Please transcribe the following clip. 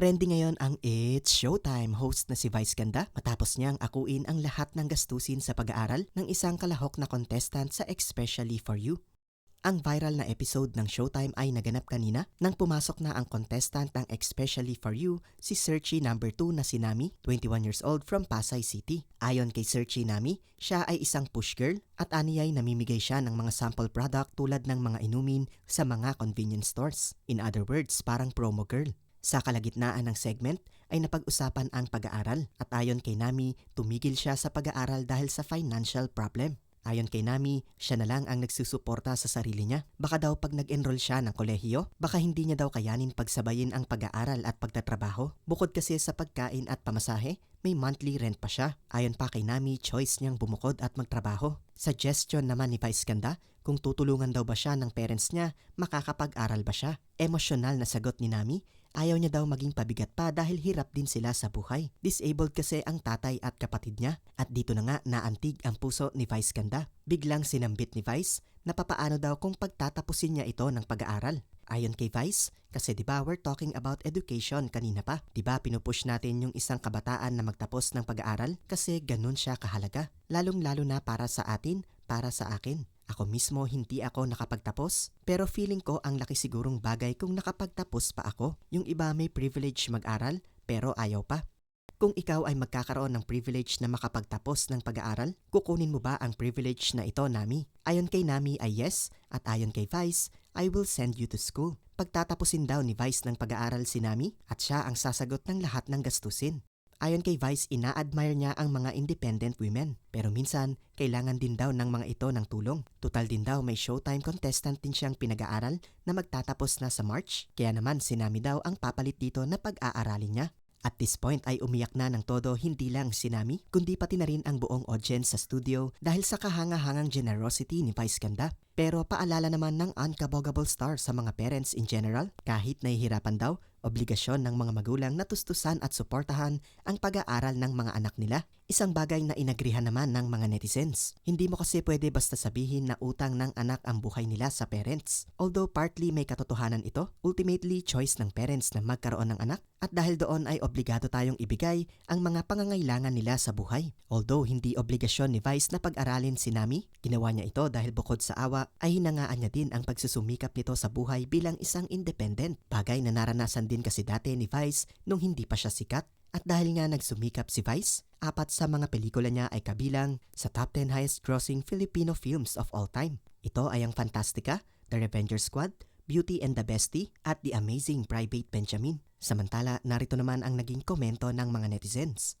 Trending ngayon ang It's Showtime host na si Vice Ganda matapos niyang akuin ang lahat ng gastusin sa pag-aaral ng isang kalahok na contestant sa Especially For You. Ang viral na episode ng Showtime ay naganap kanina nang pumasok na ang contestant ng Especially For You, si Searchy number 2 na si Nami, 21 years old from Pasay City. Ayon kay Searchy Nami, siya ay isang push girl at aniyay namimigay siya ng mga sample product tulad ng mga inumin sa mga convenience stores. In other words, parang promo girl. Sa kalagitnaan ng segment ay napag-usapan ang pag-aaral at ayon kay Nami, tumigil siya sa pag-aaral dahil sa financial problem. Ayon kay Nami, siya na lang ang nagsusuporta sa sarili niya. Baka daw pag nag-enroll siya ng kolehiyo, baka hindi niya daw kayanin pagsabayin ang pag-aaral at pagtatrabaho. Bukod kasi sa pagkain at pamasahe, may monthly rent pa siya. Ayon pa kay Nami, choice niyang bumukod at magtrabaho. Suggestion naman ni Vice Ganda, kung tutulungan daw ba siya ng parents niya, makakapag-aral ba siya? Emosyonal na sagot ni Nami, ayaw niya daw maging pabigat pa dahil hirap din sila sa buhay. Disabled kasi ang tatay at kapatid niya at dito na nga naantig ang puso ni Vice Ganda. Biglang sinambit ni Vice na papaano daw kung pagtatapusin niya ito ng pag-aaral. Ayon kay Vice, kasi di ba we're talking about education kanina pa. Di ba pinupush natin yung isang kabataan na magtapos ng pag-aaral kasi ganun siya kahalaga. Lalong lalo na para sa atin, para sa akin. Ako mismo hindi ako nakapagtapos, pero feeling ko ang laki sigurong bagay kung nakapagtapos pa ako. Yung iba may privilege mag-aral, pero ayaw pa. Kung ikaw ay magkakaroon ng privilege na makapagtapos ng pag-aaral, kukunin mo ba ang privilege na ito, Nami? Ayon kay Nami ay yes, at ayon kay Vice, I will send you to school. Pagtatapusin daw ni Vice ng pag-aaral si Nami at siya ang sasagot ng lahat ng gastusin. Ayon kay Vice, ina-admire niya ang mga independent women. Pero minsan, kailangan din daw ng mga ito ng tulong. Total din daw may showtime contestant din siyang pinag-aaral na magtatapos na sa March. Kaya naman sinami daw ang papalit dito na pag-aaralin niya. At this point ay umiyak na ng todo hindi lang si Nami, kundi pati na rin ang buong audience sa studio dahil sa kahanga-hangang generosity ni Vice Ganda. Pero paalala naman ng unkabogable star sa mga parents in general, kahit nahihirapan daw, obligasyon ng mga magulang na tustusan at suportahan ang pag-aaral ng mga anak nila. Isang bagay na inagrihan naman ng mga netizens. Hindi mo kasi pwede basta sabihin na utang ng anak ang buhay nila sa parents. Although partly may katotohanan ito, ultimately choice ng parents na magkaroon ng anak at dahil doon ay obligado tayong ibigay ang mga pangangailangan nila sa buhay. Although hindi obligasyon ni Vice na pag-aralin si Nami, ginawa niya ito dahil bukod sa awa ay hinangaan niya din ang pagsusumikap nito sa buhay bilang isang independent. Bagay na naranasan din kasi dati ni Vice nung hindi pa siya sikat. At dahil nga nagsumikap si Vice, apat sa mga pelikula niya ay kabilang sa top 10 highest grossing Filipino films of all time. Ito ay ang Fantastica, The Revenger Squad, Beauty and the Bestie, at The Amazing Private Benjamin. Samantala, narito naman ang naging komento ng mga netizens.